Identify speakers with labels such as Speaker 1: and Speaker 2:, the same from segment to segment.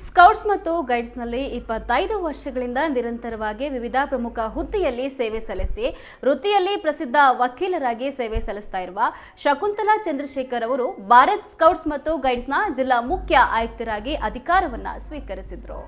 Speaker 1: Scouts ಮತ್ತು ಗೈಡ್ಸ್ನಲ್ಲಿ ಇಪ್ಪತ್ತೈದು ವರ್ಷಗಳಿಂದ ನಿರಂತರವಾಗಿ ವಿವಿಧ ಪ್ರಮುಖ ಹುದ್ದೆಯಲ್ಲಿ ಸೇವೆ ಸಲ್ಲಿಸಿ, ವೃತ್ತಿಯಲ್ಲಿ ಪ್ರಸಿದ್ಧ ವಕೀಲರಾಗಿ ಸೇವೆ ಸಲ್ಲಿಸ್ತಾ ಇರುವ ಶಕುಂತಲಾ ಚಂದ್ರಶೇಖರ್ ಅವರು ಭಾರತ್ ಸ್ಕೌಟ್ಸ್ ಮತ್ತು ಗೈಡ್ಸ್ನ ಜಿಲ್ಲಾ ಮುಖ್ಯ ಆಯುಕ್ತರಾಗಿ ಅಧಿಕಾರವನ್ನು ಸ್ವೀಕರಿಸಿದ್ರು.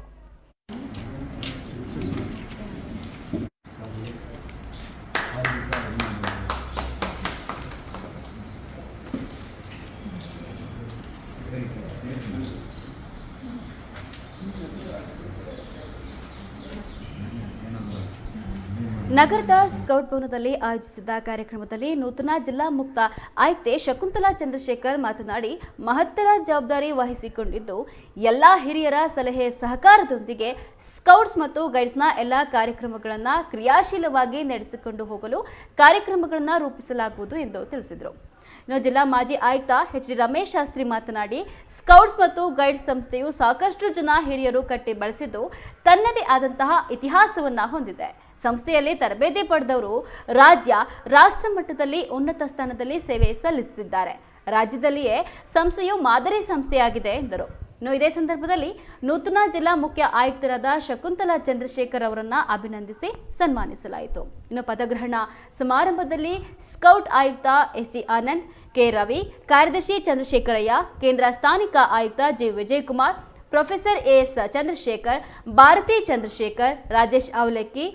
Speaker 1: ನಗರದ ಸ್ಕೌಟ್ ಭವನದಲ್ಲಿ ಆಯೋಜಿಸಿದ್ದ ಕಾರ್ಯಕ್ರಮದಲ್ಲಿ ನೂತನ ಜಿಲ್ಲಾ ಮುಕ್ತ ಆಯುಕ್ತೆ ಶಕುಂತಲಾ ಚಂದ್ರಶೇಖರ್ ಮಾತನಾಡಿ, ಮಹತ್ತರ ಜವಾಬ್ದಾರಿ ವಹಿಸಿಕೊಂಡಿದ್ದು, ಎಲ್ಲ ಹಿರಿಯರ ಸಲಹೆ ಸಹಕಾರದೊಂದಿಗೆ ಸ್ಕೌಟ್ಸ್ ಮತ್ತು ಗೈಡ್ಸ್ನ ಎಲ್ಲ ಕಾರ್ಯಕ್ರಮಗಳನ್ನು ಕ್ರಿಯಾಶೀಲವಾಗಿ ನಡೆಸಿಕೊಂಡು ಹೋಗಲು ಕಾರ್ಯಕ್ರಮಗಳನ್ನು ರೂಪಿಸಲಾಗುವುದು ಎಂದು ತಿಳಿಸಿದರು. ಇನ್ನು ಜಿಲ್ಲಾ ಮಾಜಿ ಆಯುಕ್ತ ಎಚ್ ಡಿ ರಮೇಶ್ ಶಾಸ್ತ್ರಿ ಮಾತನಾಡಿ, ಸ್ಕೌಟ್ಸ್ ಮತ್ತು ಗೈಡ್ಸ್ ಸಂಸ್ಥೆಯು ಸಾಕಷ್ಟು ಜನ ಹಿರಿಯರು ಕಟ್ಟಿ ಬಳಸಿದ್ದು ತನ್ನದೇ ಆದಂತಹ ಇತಿಹಾಸವನ್ನ ಹೊಂದಿದೆ. ಸಂಸ್ಥೆಯಲ್ಲಿ ತರಬೇತಿ ಪಡೆದವರು ರಾಜ್ಯ, ರಾಷ್ಟ್ರ ಮಟ್ಟದಲ್ಲಿ ಉನ್ನತ ಸ್ಥಾನದಲ್ಲಿ ಸೇವೆ ಸಲ್ಲಿಸುತ್ತಿದ್ದಾರೆ. ರಾಜ್ಯದಲ್ಲಿಯೇ ಸಂಸ್ಥೆಯು ಮಾದರಿ ಸಂಸ್ಥೆಯಾಗಿದೆ ಎಂದರು. ಇನ್ನು ಇದೇ ಸಂದರ್ಭದಲ್ಲಿ ನೂತನ ಜಿಲ್ಲಾ ಮುಖ್ಯ ಆಯುಕ್ತರಾದ ಶಕುಂತಲಾ ಚಂದ್ರಶೇಖರ್ ಅವರನ್ನ ಅಭಿನಂದಿಸಿ ಸನ್ಮಾನಿಸಲಾಯಿತು. ಇನ್ನು ಪದಗ್ರಹಣ ಸಮಾರಂಭದಲ್ಲಿ ಸ್ಕೌಟ್ ಆಯುಕ್ತ S G Anand, K Ravi, ಕಾರ್ಯದರ್ಶಿ ಚಂದ್ರಶೇಖರಯ್ಯ, ಕೇಂದ್ರ ಸ್ಥಾನಿಕ ಆಯುಕ್ತ G Vijayakumar, professor S Chandrashekhar, Bharathi Chandrashekhar, Rajesh Avalakki,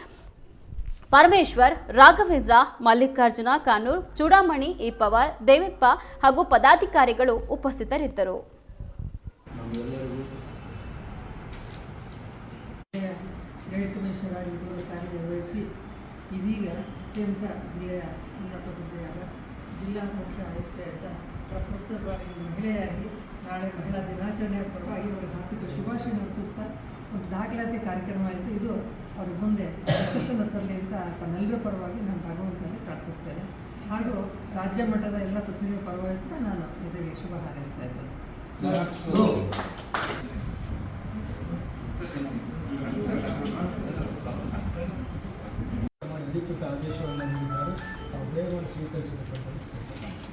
Speaker 1: Parameshwar, Raghavendra, Mallikarjuna, Kanur, Chudamani, E Pawar, Devappa ಹಾಗೂ ಪದಾಧಿಕಾರಿಗಳು ಉಪಸ್ಥಿತರಿದ್ದರು.
Speaker 2: ಕಮಿಷನರ್ ಇದುವರೆಗೆ ಕಾರ್ಯನಿರ್ವಹಿಸಿ. ಇದೀಗ ಅತ್ಯಂತ ಜಿಲ್ಲೆಯ ಉನ್ನತ ಹುದ್ದೆಯಾದ ಜಿಲ್ಲಾ ಮುಖ್ಯ ಆಯುಕ್ತೆಯಾದ ಪ್ರಪ್ರಥಮ ಬಾರಿ ಮಹಿಳೆಯಾಗಿ ನಾಳೆ ಮಹಿಳಾ ದಿನಾಚರಣೆಯ ಪರವಾಗಿ ಅವರಿಗೆ ಹಾರ್ದಿಕ ಶುಭಾಶಯ ಅರ್ಪಿಸ್ತಾ ಒಂದು ದಾಖಲಾತಿ ಕಾರ್ಯಕ್ರಮ ಆಯಿತು. ಇದು ಅವ್ರ ಮುಂದೆ ಯಶಸ್ಸನ್ನು ತರಲಿ ಅಂತ ತಮ್ಮೆಲ್ಲರ ಪರವಾಗಿ ನಾನು ಭಗವಂತನಲ್ಲಿ ಪ್ರಾರ್ಥಿಸ್ತೇನೆ. ಹಾಗೂ ರಾಜ್ಯ ಮಟ್ಟದ ಎಲ್ಲ ಪ್ರತಿನಿಧಿಗಳ ಪರವಾಗಿ ಕೂಡ ನಾನು ಇದರಿಗೆ ಶುಭ ಹಾರೈಸ್ತಾ ಇದ್ದೇನೆ. విద్యుత్ ఆదేశం ఉన్నారు ఆ ఉద్యోగాన్ని స్వీకరించినటువంటి